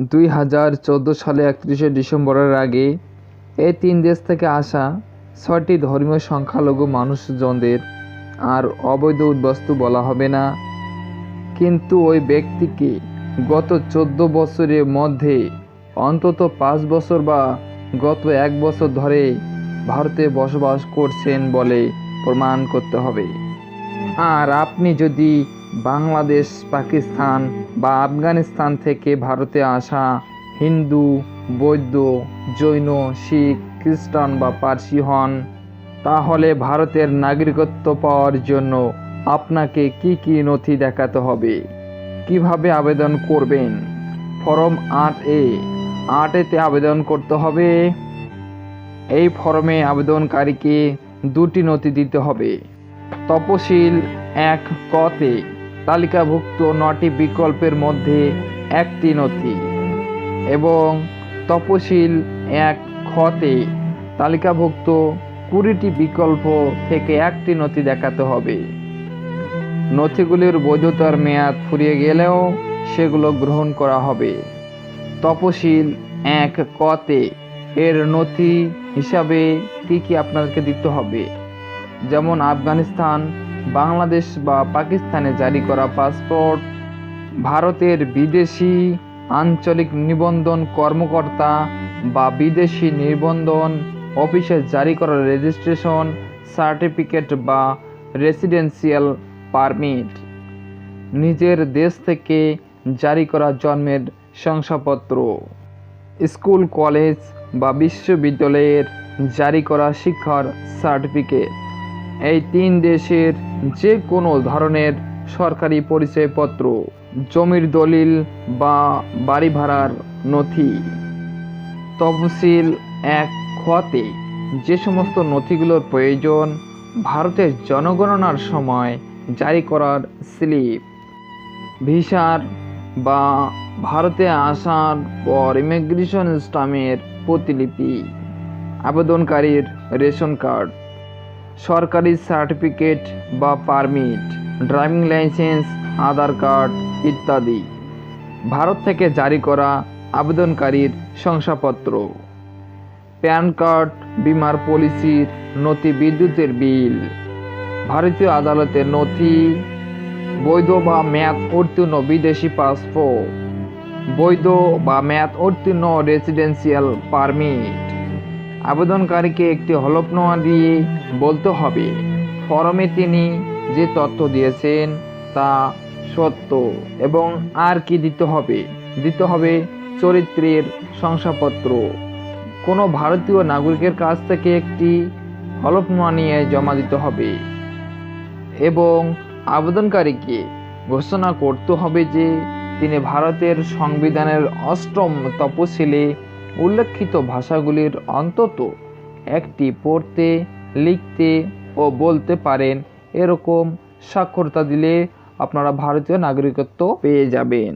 দুই হাজার চোদ্দ সালে একত্রিশে ডিসেম্বরের আগে এই তিন দেশ থেকে আসা ছয়টি ধর্মীয় সংখ্যালঘু মানুষজনদের আর অবৈধ উদ্বস্তু বলা হবে না। কিন্তু ওই ব্যক্তিকে গত চোদ্দ বছরের মধ্যে, অন্তত পাঁচ বছর বা গত এক বছর ধরে ভারতে বসবাস করছেন বলে প্রমাণ করতে হবে। আর আপনি যদি বাংলাদেশ, পাকিস্তান বা আফগানিস্তান থেকে ভারতে আসা হিন্দু, বৌদ্ধ, জৈন, শিখ, খ্রিস্টান বা পার্সি হন। তাহলে ভারতের নাগরিকত্ব পাওয়ার জন্য আপনাকে কি কি নথি দেখাতে হবে? কীভাবে আবেদন করবেন? ফর্ম আট এ, আট এতে আবেদন করতে হবে। এই ফর্মে আবেদনকারীকে দুটি নথি দিতে হবে। তপশিল এক কতে তালিকাভুক্ত নটি বিকল্পের মধ্যে একটি নথি এবং তপশিল এক খতে তালিকাভুক্ত কুড়িটি বিকল্প থেকে একটি নথি দেখাতে হবে। নথিগুলির বৈধতার মেয়াদ ফুরিয়ে গেলেও সেগুলো গ্রহণ করা হবে। তপশিল এক কতে এর নথি হিসাবে কি কি আপনাদেরকে দিতে হবে? যেমন আফগানিস্তান বাংলাদেশ বা পাকিস্তানে জারি করা পাসপোর্ট, ভারতের বিদেশি আঞ্চলিক নিবন্ধন কর্মকর্তা বা বিদেশি নিবন্ধন অফিসে জারি করা রেজিস্ট্রেশন সার্টিফিকেট বা রেসিডেন্সিয়াল পারমিট। নিজের দেশ থেকে জারি করা জন্মের শংসাপত্র। স্কুল, কলেজ বা বিশ্ববিদ্যালয়ের জারি করা শিক্ষার সার্টিফিকেট। এই তিন দেশের যে কোনো ধরনের সরকারি পরিচয়পত্র, জমির দলিল বা বাড়ি ভাড়ার নথি। তফসিল এক খতে যে সমস্ত নথিগুলোর প্রয়োজন ভারতের জনগণনার সময় জারি করার স্লিপ। ভিসার বা ভারতে আসার পর ইমিগ্রেশন স্টামের প্রতিলিপি। আবেদনকারীর রেশন কার্ড। সরকারি সার্টিফিকেট বা permit, driving licence, Aadhaar card ইত্যাদি। ভারত থেকে জারি করা আবেদনকারীর শংসাপত্র। প্যান কার্ড, বিমার পলিসির নথি বিদ্যুতের বিল। ভারতীয় আদালতের নথি, বৈধ বা মেয়াদ উত্তীর্ণ বিদেশি পাসপোর্ট, বৈধ বা মেয়াদ উত্তীর্ণ রেসিডেন্সিয়াল পারমিট। আবেদনকারীকে একটি হলফনামা দিয়ে বলতে হবে। ফরমে তিনি যে তথ্য দিয়েছেন তা সত্য এবং আর কি দিতে হবে? দিতে হবে চরিত্রের শংসাপত্র। কোনো ভারতীয় নাগরিকের কাছ থেকে একটি হলফনামা নিয়ে জমা দিতে হবে এবং আবেদনকারীকে ঘোষণা করতে হবে যে তিনি ভারতের সংবিধানের অষ্টম তপশিলে উল্লেখিত ভাষাগুলির অন্তত একটি পড়তে, লিখতে ও বলতে পারেন। এরকম সাক্ষরতা দিলে আপনারা ভারতীয় নাগরিকত্ব পেয়ে যাবেন।